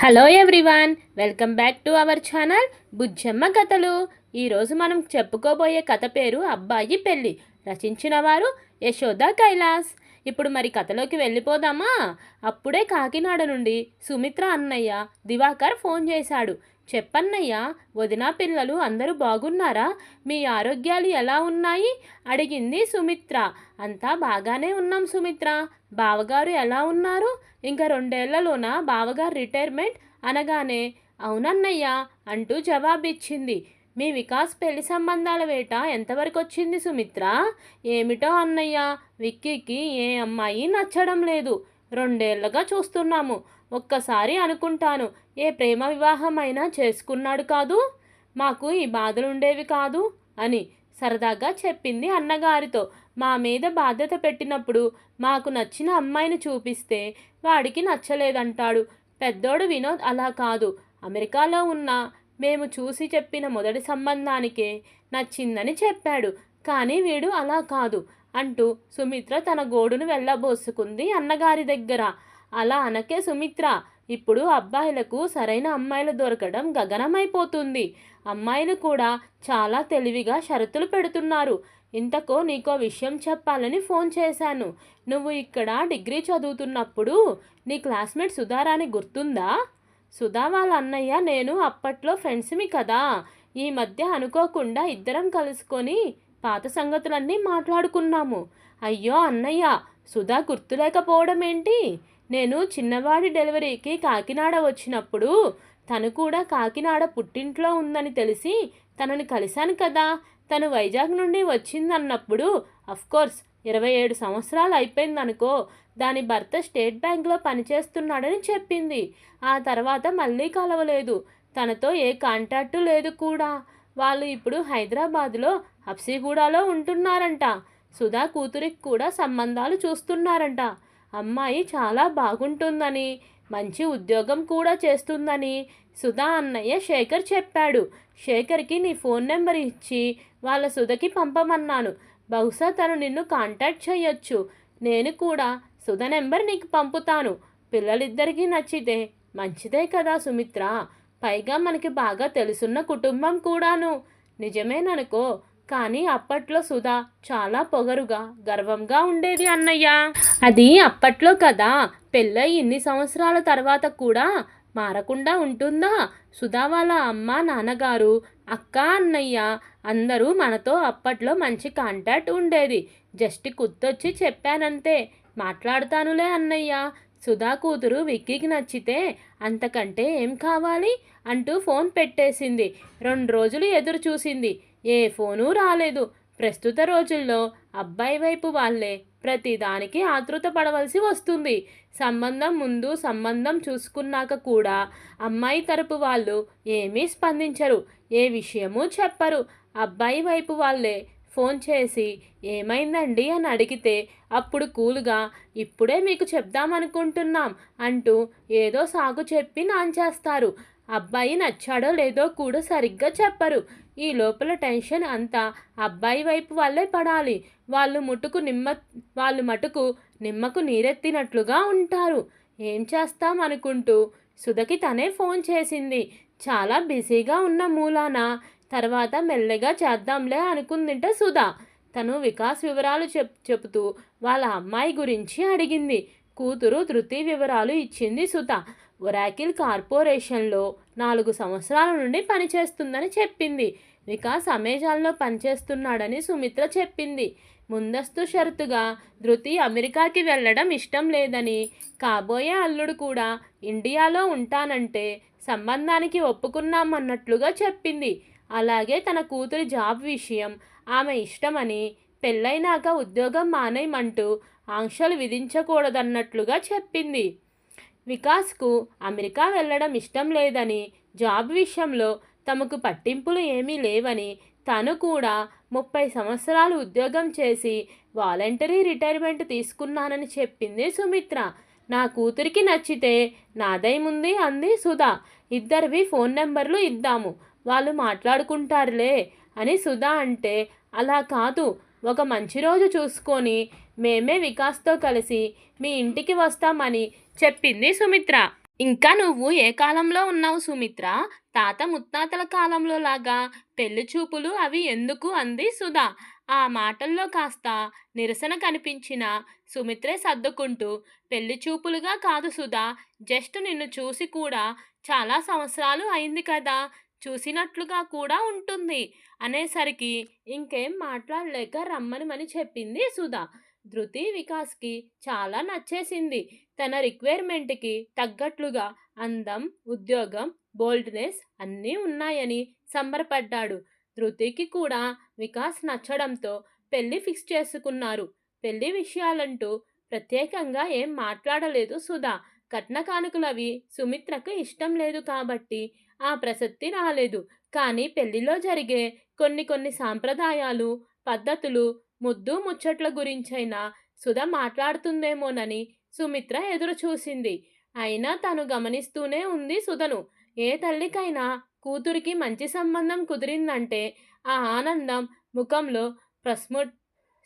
Hello everyone welcome back to our channel Bujjamma Kathalu. ఈరోజు మనం చెప్పుకోబోయే కథ పేరు అబ్బాయి పెళ్ళి. రచించిన వారు యశోద కైలాస్. ఇప్పుడు మరి కథలోకి వెళ్ళిపోదామా? అప్పుడే కాకినాడ నుండి సుమిత్ర అన్నయ్య దివాకర్ ఫోన్ చేశాడు. చెప్పన్నయ్యా వదినా పిల్లలు అందరూ బాగున్నారా? మీ ఆరోగ్యాలు ఎలా ఉన్నాయి? అడిగింది సుమిత్ర. అంతా బాగానే ఉన్నాం సుమిత్ర. బావగారు ఎలా ఉన్నారు? ఇంకా రెండేళ్ళలోన బావగారు రిటైర్మెంట్? అనగానే అవునన్నయ్య అంటూ జవాబిచ్చింది. మీ వికాస్ పెళ్ళి సంబంధాల వేట ఎంతవరకు వచ్చింది సుమిత్ర? ఏమిటో అన్నయ్య విక్కీకి ఏ అమ్మాయి నచ్చడం లేదు. రెండేళ్ళుగా చూస్తున్నాము. ఒక్కసారి అనుకుంటాను ఏ ప్రేమ వివాహం అయినా చేసుకున్నాడు కాదు? మాకు ఈ బాధలుండేవి కాదు? అని సరదాగా చెప్పింది అన్నగారితో. మా మీద బాధ్యత పెట్టినప్పుడు మాకు నచ్చిన అమ్మాయిని చూపిస్తే వాడికి నచ్చలేదంటాడు. పెద్దోడు వినోద్ అలా కాదు. అమెరికాలో ఉన్న మేము చూసి చెప్పిన మొదటి సంబంధానికే నచ్చిందని చెప్పాడు. కానీ వీడు అలా కాదు అంటూ సుమిత్ర తన గోడును వెళ్ళబోసుకుంది అన్నగారి దగ్గర. అలా అనకే సుమిత్ర ఇప్పుడు అబ్బాయిలకు సరైన అమ్మాయిలు దొరకడం గగనమైపోతుంది. అమ్మాయిలు కూడా చాలా తెలివిగా షరతులు పెడుతున్నారు. ఇంతకో నీకో విషయం చెప్పాలని ఫోన్ చేశాను. నువ్వు ఇక్కడ డిగ్రీ చదువుతున్నప్పుడు నీ క్లాస్మేట్ సుధారాని గుర్తుందా? సుధా వాళ్ళ అన్నయ్య నేను అప్పట్లో ఫ్రెండ్స్మి కదా. ఈ మధ్య అనుకోకుండా ఇద్దరం కలుసుకొని పాత సంగతులన్నీ మాట్లాడుకున్నాము. అయ్యో అన్నయ్య సుధా గుర్తులేకపోవడం ఏంటి నేను చిన్నవాడి డెలివరీకి కాకినాడ వచ్చినప్పుడు తను కూడా కాకినాడ పుట్టింట్లో ఉందని తెలిసి తనని కలిశాను కదా. తను వైజాగ్ నుండి వచ్చిందన్నప్పుడు అఫ్కోర్స్ ఇరవై ఏడు సంవత్సరాలు అయిపోయిందనుకో దాని భర్త స్టేట్ బ్యాంక్లో పనిచేస్తున్నాడని చెప్పింది. ఆ తర్వాత మళ్ళీ కలవలేదు. తనతో ఏ కాంటాక్టు లేదు కూడా. వాళ్ళు ఇప్పుడు హైదరాబాద్లో హబ్సిగూడలో ఉంటున్నారంట. సుధా కూతురికి కూడా సంబంధాలు చూస్తున్నారంట. అమ్మాయి చాలా బాగుంటుందని మంచి ఉద్యోగం కూడా చేస్తుందని సుధా అన్నయ్య శేఖర్ చెప్పాడు. శేఖర్కి నీ ఫోన్ నెంబర్ ఇచ్చి వాళ్ళ సుధకి పంపమన్నాను. బహుశా తను నిన్ను కాంటాక్ట్ చేయొచ్చు. నేను కూడా సుధ నెంబర్ నీకు పంపుతాను. పిల్లలిద్దరికీ నచ్చితే మంచిదే కదా సుమిత్ర. పైగా మనకి బాగా తెలుసున్న కుటుంబం కూడాను. నిజమేననుకో కానీ అప్పట్లో సుధా చాలా పొగరుగా గర్వంగా ఉండేది అన్నయ్య. అది అప్పట్లో కదా. పెళ్ళై ఇన్ని సంవత్సరాల తర్వాత కూడా మారకుండా ఉంటుందా? సుధా వాళ్ళ అమ్మ నాన్నగారు అక్క అన్నయ్య అందరూ మనతో అప్పట్లో మంచి కాంటాక్ట్ ఉండేది. జస్ట్ గుర్తొచ్చి చెప్పానంతే. మాట్లాడతానులే అన్నయ్య. సుధా కూతురు విక్కీకి నచ్చితే అంతకంటే ఏం కావాలి? అంటూ ఫోన్ పెట్టేసింది. రెండు రోజులు ఎదురు చూసింది ఏ ఫోను రాలేదు. ప్రస్తుత రోజుల్లో అబ్బాయి వైపు వాళ్ళే ప్రతిదానికి ఆతృత పడవలసి వస్తుంది. సంబంధం ముందు సంబంధం చూసుకున్నాక కూడా అమ్మాయి తరపు వాళ్ళు ఏమీ స్పందించరు ఏ విషయమూ చెప్పరు. అబ్బాయి వైపు వాళ్ళే ఫోన్ చేసి ఏమైందండి అని అడిగితే అప్పుడు కూలుగా ఇప్పుడే మీకు చెప్దామనుకుంటున్నాం అంటూ ఏదో సాగు చెప్పి నాంచేస్తారు. అబ్బాయి నచ్చాడో లేదో కూడా సరిగ్గా చెప్పరు. ఈ లోపల టెన్షన్ అంతా అబ్బాయి వైపు వాళ్ళే పడాలి. వాళ్ళు ముటుకు నిమ్మ వాళ్ళు మటుకు నిమ్మకు నీరెత్తినట్లుగా ఉంటారు. ఏం చేస్తాం అనుకుంటూ సుధకి తనే ఫోన్ చేసింది. చాలా బిజీగా ఉన్న మూలాన తర్వాత మెల్లగా చేద్దాంలే అనుకుందింట సుధా. తను వికాస్ వివరాలు చెప్ చెబుతూ వాళ్ళ అమ్మాయి గురించి అడిగింది. కూతురు ధృతి వివరాలు ఇచ్చింది సుధ. ఒరాకిల్ కార్పొరేషన్లో నాలుగు సంవత్సరాల నుండి పనిచేస్తుందని చెప్పింది. వికాస్ అమెజాన్లో పనిచేస్తున్నాడని సుమిత్ర చెప్పింది. ముందస్తు షరతుగా ధృతి అమెరికాకి వెళ్ళడం ఇష్టం లేదని కాబోయే అల్లుడు కూడా ఇండియాలో ఉంటానంటే సంబంధానికి ఒప్పుకున్నామన్నట్లుగా చెప్పింది. అలాగే తన కూతురి జాబ్ విషయం ఆమె ఇష్టమని పెళ్ళైనాక ఉద్యోగం మానేయమంటూ ఆంక్షలు విధించకూడదన్నట్లుగా చెప్పింది. వికాస్కు అమెరికా వెళ్ళడం ఇష్టం లేదని జాబ్ విషయంలో తమకు పట్టింపులు ఏమీ లేవని తను కూడా ముప్పై సంవత్సరాలు ఉద్యోగం చేసి వాలంటరీ రిటైర్మెంట్ తీసుకున్నానని చెప్పింది సుమిత్ర. నా కూతురికి నచ్చితే నాదైముంది అంది సుధా. ఇద్దరివి ఫోన్ నెంబర్లు ఇద్దాము వాళ్ళు మాట్లాడుకుంటారులే అని సుధా అంటే అలా కాదు ఒక మంచి రోజు చూసుకొని మేమే వికాస్తో కలిసి మీ ఇంటికి వస్తామని చెప్పింది సుమిత్ర. ఇంకా నువ్వు ఏ కాలంలో ఉన్నావు సుమిత్ర? తాత ముత్తాతల కాలంలో లాగా. పెళ్ళి చూపులు అవి ఎందుకు? అంది సుధా. ఆ మాటల్లో కాస్త నిరసన కనిపించిన సుమిత్రే సర్దుకుంటూ పెళ్ళి చూపులుగా కాదు సుధా. జస్ట్ నిన్ను చూసి కూడా చాలా సంవత్సరాలు అయింది కదా. చూసినట్లుగా కూడా ఉంటుంది అనేసరికి ఇంకేం మాట్లాడలేక రమ్మని మని చెప్పింది సుధా. ధృతి వికాస్కి చాలా నచ్చేసింది. తన రిక్వైర్మెంట్కి తగ్గట్లుగా అందం ఉద్యోగం బోల్డ్నెస్ అన్నీ ఉన్నాయని సంబరపడ్డాడు. ధృతికి కూడా వికాస్ నచ్చడంతో పెళ్ళి ఫిక్స్ చేసుకున్నారు. పెళ్ళి విషయాలంటూ ప్రత్యేకంగా ఏం మాట్లాడలేదు సుధా. కట్న కానుకలవి సుమిత్రకు ఇష్టం లేదు కాబట్టి ఆ ప్రసక్తి రాలేదు. కానీ పెళ్ళిలో జరిగే కొన్ని కొన్ని సాంప్రదాయాలు పద్ధతులు ముద్దు ముచ్చట్ల గురించైనా సుధ మాట్లాడుతుందేమోనని సుమిత్ర ఎదురు చూసింది. అయినా తను గమనిస్తూనే ఉంది సుధను. ఏ తల్లికైనా కూతురికి మంచి సంబంధం కుదిరిందంటే ఆ ఆనందం ముఖంలో ప్రస్ము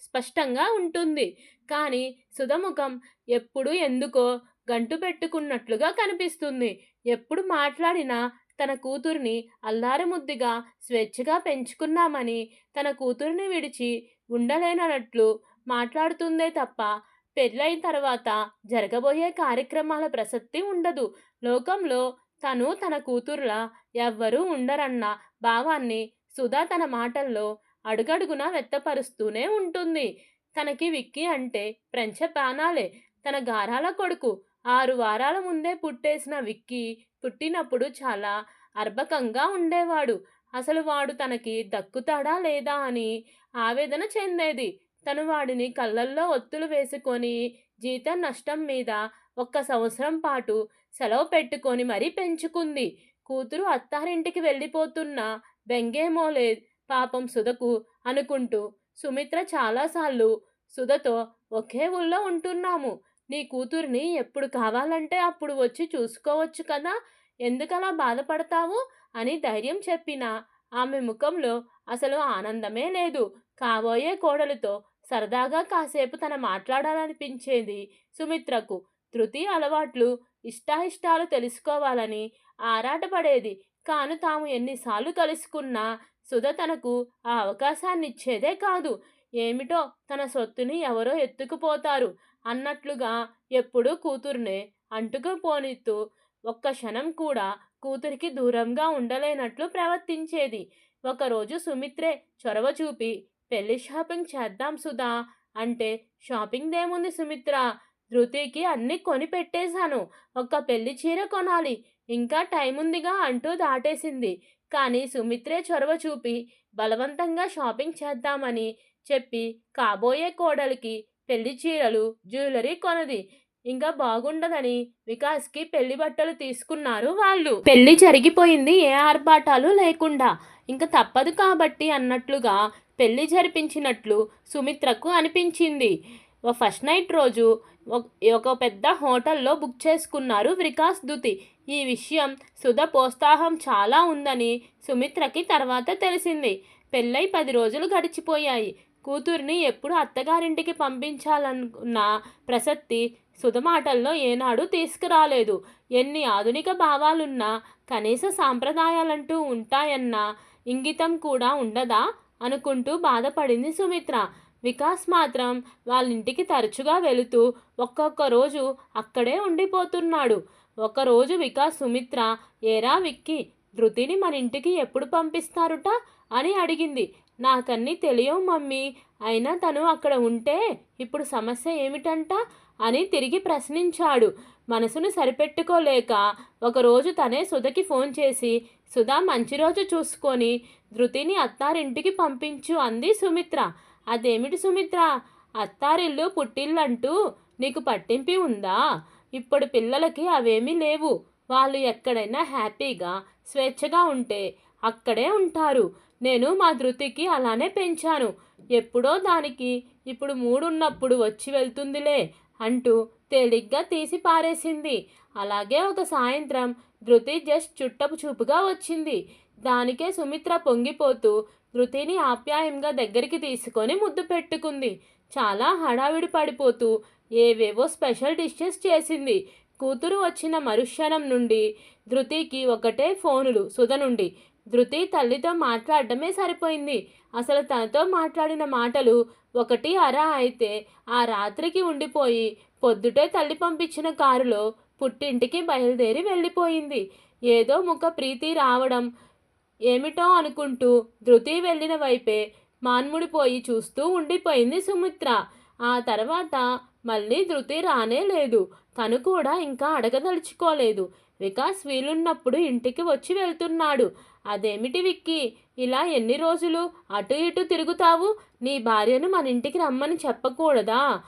స్పష్టంగా ఉంటుంది. కానీ సుధముఖం ఎప్పుడు ఎందుకో గంటు పెట్టుకున్నట్లుగా కనిపిస్తుంది. ఎప్పుడు మాట్లాడినా తన కూతుర్ని అల్లారముద్దిగా స్వేచ్ఛగా పెంచుకున్నామని తన కూతుర్ని విడిచి ఉండలేనట్లు మాట్లాడుతుందే తప్ప పెళ్ళైన తర్వాత జరగబోయే కార్యక్రమాల ప్రసక్తి ఉండదు. లోకంలో తను తన కూతుర్లా ఎవ్వరూ ఉండరన్న భావాన్ని సుధా తన మాటల్లో అడుగడుగునా వ్యక్తపరుస్తూనే ఉంటుంది. తనకి విక్కీ అంటే ప్రంచ ప్రాణాలే తన గారాల కొడుకు ఆరు వారాల ముందే పుట్టేసిన విక్కీ పుట్టినప్పుడు చాలా అర్భకంగా ఉండేవాడు. అసలు వాడు తనకి దక్కుతాడా లేదా అని ఆవేదన చెందేది. తను వాడిని కళ్ళల్లో ఒత్తులు వేసుకొని జీతం నష్టం మీద ఒక్క సంవత్సరం పాటు సెలవు పెట్టుకొని మరీ పెంచుకుంది. కూతురు అత్తారింటికి వెళ్ళిపోతున్న బెంగేమో లేదు పాపం సుధకు అనుకుంటూ సుమిత్ర చాలాసార్లు సుధతో ఒకే ఊళ్ళో ఉంటున్నాము. నీ కూతుర్ని ఎప్పుడు కావాలంటే అప్పుడు వచ్చి చూసుకోవచ్చు కదా ఎందుకలా బాధపడతావు? అని ధైర్యం చెప్పిన ఆమె ముఖంలో అసలు ఆనందమే లేదు. కాబోయే కోడలితో సరదాగా కాసేపు తన మాట్లాడాలనిపించేది సుమిత్రకు. తృతీయ అలవాట్లు ఇష్టాయిష్టాలు తెలుసుకోవాలని ఆరాటపడేది. కాను తాము ఎన్నిసార్లు కలుసుకున్నా సుధ తనకు ఆ అవకాశాన్ని ఇచ్చేదే కాదు. ఏమిటో తన సొత్తుని ఎవరో ఎత్తుకుపోతారు అన్నట్లుగా ఎప్పుడూ కూతుర్నే అంటుకుపోనిత్తూ ఒక్క క్షణం కూడా కూతురికి దూరంగా ఉండలేనట్లు ప్రవర్తించేది. ఒకరోజు సుమిత్రే చొరవ చూపి పెళ్ళి షాపింగ్ చేద్దాం సుధా అంటే షాపింగ్ దేముంది సుమిత్ర? ధృతికి అన్నీ కొని పెట్టేశాను. ఒక్క పెళ్ళి చీర కొనాలి. ఇంకా టైం ఉందిగా అంటూ దాటేసింది. కానీ సుమిత్రే చొరవ చూపి బలవంతంగా షాపింగ్ చేద్దామని చెప్పి కాబోయే కోడలికి పెళ్ళి చీరలు జ్యువెలరీ కొనది. ఇంకా బాగుండదని వికాస్కి పెళ్ళి బట్టలు తీసుకున్నారు వాళ్ళు. పెళ్ళి జరిగిపోయింది ఏ ఆర్భాటాలు లేకుండా. ఇంకా తప్పదు కాబట్టి అన్నట్లుగా పెళ్ళి జరిపించినట్లు సుమిత్రకు అనిపించింది. ఓ ఫస్ట్ నైట్ రోజు ఒక- పెద్ద హోటల్లో బుక్ చేసుకున్నారు వికాస్ దుతి. ఈ విషయం సుధ ప్రోత్సాహం చాలా ఉందని సుమిత్రకి తర్వాత తెలిసింది. పెళ్ళై పది రోజులు గడిచిపోయాయి. కూతుర్ని ఎప్పుడు అత్తగారింటికి పంపించాలనుకున్న ప్రసక్తి సుధ మాటల్లో ఏనాడు తీసుకురాలేదు. ఎన్ని ఆధునిక భావాలున్నా కనీస సాంప్రదాయాలంటూ ఉంటాయన్న ఇంగితం కూడా ఉండదా? అనుకుంటూ బాధపడింది సుమిత్ర. వికాస్ మాత్రం వాళ్ళ ఇంటికి తరచుగా వెళుతూ ఒక్కొక్క రోజు అక్కడే ఉండిపోతున్నాడు. ఒకరోజు వికాస్ సుమిత్ర ఏరా విక్కి ధృతిని మన ఇంటికి ఎప్పుడు పంపిస్తారుట? అని అడిగింది. నాకన్నీ తెలియవు మమ్మీ. అయినా తను అక్కడ ఉంటే ఇప్పుడు సమస్య ఏమిటంట అని తిరిగి ప్రశ్నించాడు. మనసును సరిపెట్టుకోలేక ఒకరోజు తనే సుధకి ఫోన్ చేసి సుధా మంచి రోజు చూసుకొని ధృతిని అత్తారింటికి పంపించు అంది సుమిత్ర. అదేమిటి సుమిత్ర? అత్తారిల్లు పుట్టిల్లంటూ నీకు పట్టింపు ఉందా? ఇప్పుడు పిల్లలకి అవేమీ లేవు. వాళ్ళు ఎక్కడైనా హ్యాపీగా స్వేచ్ఛగా ఉంటే అక్కడే ఉంటారు. నేను మా ధృతికి అలానే పెంచాను. ఎప్పుడో దానికి ఇప్పుడు మూడున్నప్పుడు వచ్చి వెళ్తుందిలే అంటూ తేలిగ్గా తీసి పారేసింది. అలాగే ఒక సాయంత్రం ధృతి జస్ట్ చుట్టపు చూపుగా వచ్చింది. దానికే సుమిత్ర పొంగిపోతూ ధృతిని ఆప్యాయంగా దగ్గరికి తీసుకొని ముద్దు పెట్టుకుంది. చాలా హడావిడి పడిపోతూ ఏవేవో స్పెషల్ డిషెస్ చేసింది. కూతురు వచ్చిన మరుక్షణం నుండి ధృతికి ఒకటే ఫోనులు సుధ నుండి ధృతి తల్లితో మాట్లాడటమే సరిపోయింది. అసలు తనతో మాట్లాడిన మాటలు ఒకటి అర అయితే ఆ రాత్రికి ఉండిపోయి పొద్దుటే తల్లి పంపించిన కారులో పుట్టింటికి బయలుదేరి వెళ్ళిపోయింది. ఏదో ముఖ ప్రీతి రావడం ఏమిటో అనుకుంటూ ధృతి వెళ్ళిన వైపే మాన్ముడిపోయి చూస్తూ ఉండిపోయింది సుమిత్ర. ఆ తర్వాత మళ్ళీ ధృతి రానే లేదు. తను కూడా ఇంకా అడగదలుచుకోలేదు. వికాస్ వీలున్నప్పుడు ఇంటికి వచ్చి వెళ్తున్నాడు. అదేమిటి విక్కీ? ఇలా ఎన్ని రోజులు అటు ఇటు తిరుగుతావు? నీ భార్యను మన ఇంటికి రమ్మని చెప్పకూడదా?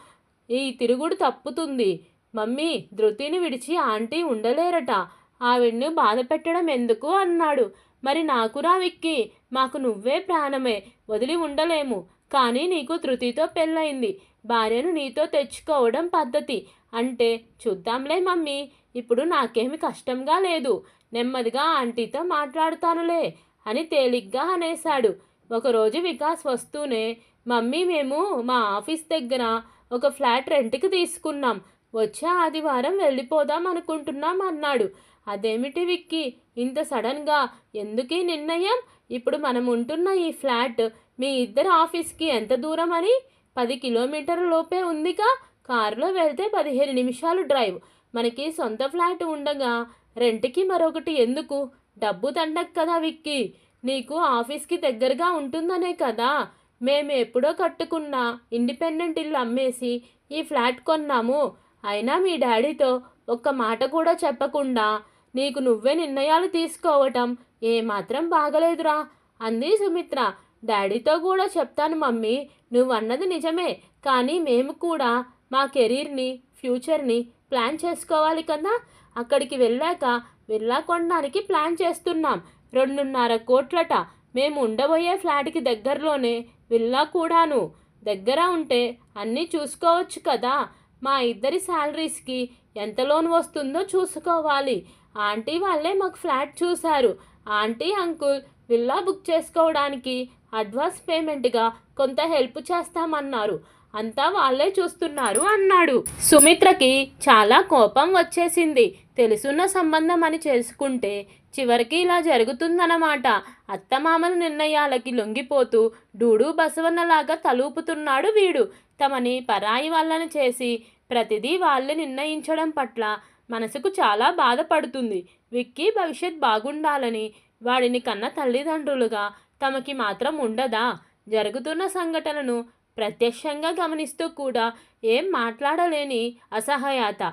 ఈ తిరుగుడు తప్పుతుంది. మమ్మీ ధృతిని విడిచి ఆంటీ ఉండలేరట. ఆవిడ్ని బాధ పెట్టడం ఎందుకు అన్నాడు. మరి నాకురా విక్కీ. మాకు నువ్వే ప్రాణమే. వదిలి ఉండలేము. కానీ నీకు ధృతితో పెళ్ళయింది. భార్యను నీతో తెచ్చుకోవడం పద్ధతి. అంటే చూద్దాంలే మమ్మీ. ఇప్పుడు నాకేమి కష్టంగా లేదు. నెమ్మదిగా ఆంటీతో మాట్లాడుతానులే అని తేలిగ్గా అనేశాడు. ఒకరోజు వికాస్ వస్తూనే మమ్మీ మేము మా ఆఫీస్ దగ్గర ఒక ఫ్లాట్ రెంట్కి తీసుకున్నాం. వచ్చే ఆదివారం వెళ్ళిపోదాం అనుకుంటున్నాం అన్నాడు. అదేమిటి విక్కి ఇంత సడన్గా ఎందుకీ నిర్ణయం? ఇప్పుడు మనం ఉంటున్న ఈ ఫ్లాట్ మీ ఇద్దరు ఆఫీస్కి ఎంత దూరం అని? పది కిలోమీటర్ల లోపే ఉందిగా. కారులో వెళ్తే పదిహేను నిమిషాలు డ్రైవ్. మనకి సొంత ఫ్లాట్ ఉండగా రెంట్కి మరొకటి ఎందుకు? డబ్బు దండక్ కదా విక్కి. నీకు ఆఫీస్కి దగ్గరగా ఉంటుందనే కదా. మేము ఎప్పుడో కట్టుకున్న ఇండిపెండెంట్ ఇల్లు అమ్మేసి ఈ ఫ్లాట్ కొన్నాము. అయినా మీ డాడీతో ఒక్క మాట కూడా చెప్పకుండా నీకు నువ్వే నిర్ణయాలు తీసుకోవటం ఏమాత్రం బాగలేదురా. అంది సుమిత్ర. డాడీతో కూడా చెప్తాను మమ్మీ నువ్వన్నది నిజమే. కానీ మేము కూడా మా కెరీర్ని ఫ్యూచర్ని ప్లాన్ చేసుకోవాలి కదా. అక్కడికి వెళ్ళాక విల్లా కొనడానికి ప్లాన్ చేస్తున్నాం. రెండున్నర కోట్లట. మేము ఉండబోయే ఫ్లాట్కి దగ్గరలోనే విల్లా కూడాను. దగ్గర ఉంటే అన్నీ చూసుకోవచ్చు కదా. మా ఇద్దరి శాలరీస్కి ఎంత లోన్ వస్తుందో చూసుకోవాలి. ఆంటీ వాళ్ళే మాకు ఫ్లాట్ చూశారు. ఆంటీ అంకుల్ విల్లా బుక్ చేసుకోవడానికి అడ్వాన్స్ పేమెంట్గా కొంత హెల్ప్ చేస్తామన్నారు. అంతా వాళ్ళే చూస్తున్నారు అన్నాడు. సుమిత్రకి చాలా కోపం వచ్చేసింది. తెలుసున్న సంబంధం అని చేసుకుంటే చివరికి ఇలా జరుగుతుందన్నమాట. అత్తమామల నిర్ణయాలకి లొంగిపోతూ డూడు బసవన్నలాగా తలూపుతున్నాడు వీడు. తమని పరాయి వాళ్ళని చేసి ప్రతిదీ వాళ్ళే నిర్ణయించడం పట్ల మనసుకు చాలా బాధపడుతుంది. విక్కీ భవిష్యత్ బాగుండాలని వాడిని కన్న తల్లిదండ్రులుగా తమకి మాత్రం ఉండదా? జరుగుతున్న సంఘటనను ప్రత్యక్షంగా గమనిస్తూ కూడా ఏం మాట్లాడలేని అసహాయత.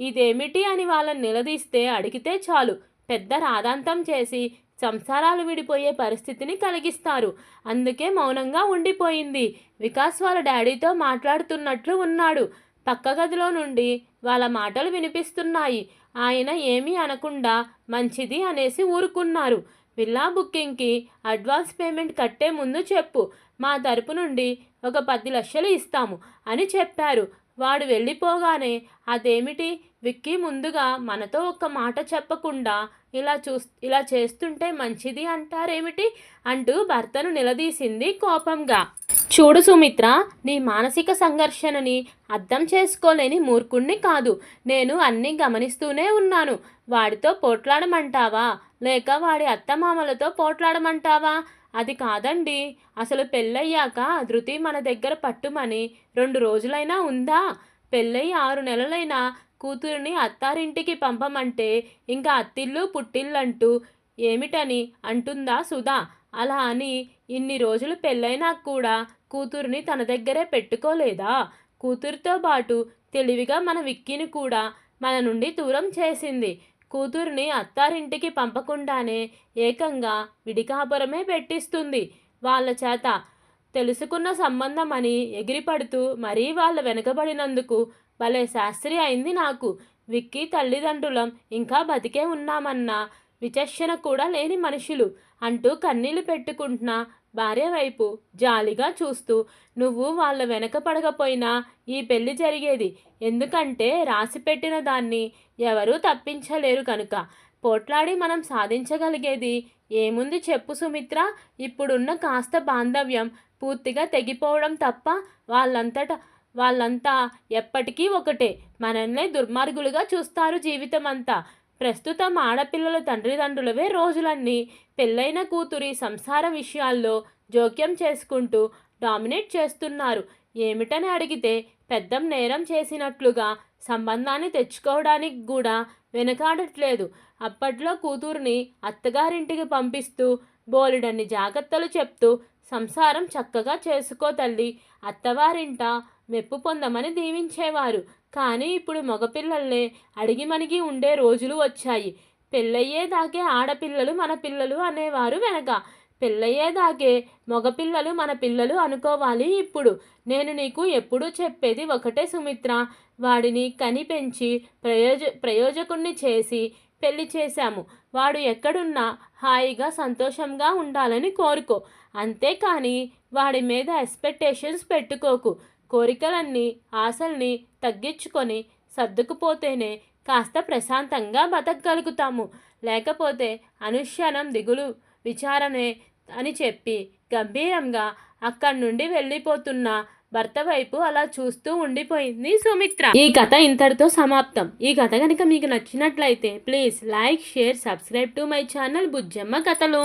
ఇదేమిటి అని వాళ్ళని నిలదీస్తే అడిగితే చాలు. పెద్ద రాదాంతం చేసి సంసారాలు విడిపోయే పరిస్థితిని కలిగిస్తారు. అందుకే మౌనంగా ఉండిపోయింది. వికాస్ వాళ్ళ డాడీతో మాట్లాడుతున్నట్లు ఉన్నాడు. పక్క గదిలో నుండి వాళ్ళ మాటలు వినిపిస్తున్నాయి. ఆయన ఏమీ అనకుండా మంచిది అనేసి ఊరుకున్నారు. విల్లా బుకింగ్కి అడ్వాన్స్ పేమెంట్ కట్టే ముందు చెప్పు. మా తరపు నుండి ఒక పది లక్షలు ఇస్తాము అని చెప్పారు. వాడు వెళ్ళిపోగానే అదేమిటి? విక్కీ ముందుగా మనతో ఒక్క మాట చెప్పకుండా ఇలా చూ ఇలా చేస్తుంటే మంచిది అంటారేమిటి? అంటూ భర్తను నిలదీసింది కోపంగా. చూడు సుమిత్ర నీ మానసిక సంఘర్షణని అర్థం చేసుకోలేని మూర్ఖుణ్ణి కాదు. నేను అన్నీ గమనిస్తూనే ఉన్నాను. వాడితో పోట్లాడమంటావా? లేక వాడి అత్తమామలతో పోట్లాడమంటావా? అది కాదండి. అసలు పెళ్ళయ్యాక ధృతి మన దగ్గర పట్టుమని రెండు రోజులైనా ఉందా? పెళ్ళయి ఆరు నెలలైనా కూతురిని అత్తారింటికి పంపమంటే ఇంకా అత్తిళ్ళు పుట్టిల్లంటూ ఏమిటని అంటుందా సుధా? అలా అని ఇన్ని రోజులు పెళ్ళైనా కూడా కూతురిని తన దగ్గరే పెట్టుకోలేదా? కూతురితో పాటు తెలివిగా మన విక్కిని కూడా మన నుండి దూరం చేసింది. కూతురిని అత్తారింటికి పంపకుండానే ఏకంగా విడికాపురమే పెట్టిస్తుంది. వాళ్ళ చేత తెలుసుకున్న సంబంధం అని ఎగిరిపడుతూ మరీ వాళ్ళ వెనకబడినందుకు భలే శాస్త్రి అయింది నాకు. విక్కీ తల్లిదండ్రులం ఇంకా బతికే ఉన్నామన్న విచక్షణ కూడా లేని మనుషులు అంటూ కన్నీళ్ళు పెట్టుకుంటున్న భార్య వైపు జాలిగా చూస్తూ నువ్వు వాళ్ళ వెనక పడకపోయినా ఈ పెళ్ళి జరిగేది. ఎందుకంటే రాసి పెట్టిన దాన్ని ఎవరూ తప్పించలేరు కనుక. పోట్లాడి మనం సాధించగలిగేది ఏముంది చెప్పు సుమిత్ర. ఇప్పుడున్న కాస్త బాంధవ్యం పూర్తిగా తెగిపోవడం తప్ప వాళ్ళంతట వాళ్ళంతా ఎప్పటికీ ఒకటే. మనల్నే దుర్మార్గులుగా చూస్తారు జీవితం అంతా ప్రస్తుతం ఆడపిల్లల తండ్రిదండ్రులవే రోజులన్నీ పెళ్ళైన కూతురి సంసార విషయాల్లో జోక్యం చేసుకుంటూ డామినేట్ చేస్తున్నారు. ఏమిటని అడిగితే పెద్దం నేరం చేసినట్లుగా సంబంధాన్ని తెచ్చుకోవడానికి కూడా వెనకాడట్లేదు. అప్పట్లో కూతుర్ని అత్తగారింటికి పంపిస్తూ బోలెడన్ని జాగ్రత్తలు చెప్తూ సంసారం చక్కగా చేసుకో తల్లి అత్తవారింట మెప్పు పొందమని దీవించేవారు. కానీ ఇప్పుడు మగపిల్లల్నే అడిగిమణిగి ఉండే రోజులు వచ్చాయి. పెళ్ళయ్యేదాకే ఆడపిల్లలు మన పిల్లలు అనేవారు వెనక. పెళ్ళయ్యేదాకే మగపిల్లలు మన పిల్లలు అనుకోవాలి ఇప్పుడు. నేను నీకు ఎప్పుడూ చెప్పేది ఒకటే సుమిత్ర. వాడిని కనిపెంచి ప్రయోజ ప్రయోజకుణ్ణి చేసి పెళ్ళి చేశాము. వాడు ఎక్కడున్నా హాయిగా సంతోషంగా ఉండాలని కోరుకో. అంతేకాని వాడి మీద ఎక్స్పెక్టేషన్స్ పెట్టుకోకు. కోరికలన్నీ ఆశల్ని తగ్గించుకొని సర్దుకుపోతేనే కాస్త ప్రశాంతంగా బతకగలుగుతాము. లేకపోతే అనుష్యానం దిగులు విచారణే అని చెప్పి గంభీరంగా అక్కడి నుండి వెళ్ళిపోతున్న భర్త వైపు అలా చూస్తూ ఉండిపోయింది సుమిత్ర. ఈ కథ ఇంతటితో సమాప్తం. ఈ కథ కనుక మీకు నచ్చినట్లయితే please like share subscribe to my channel Bujjamma Kathalu.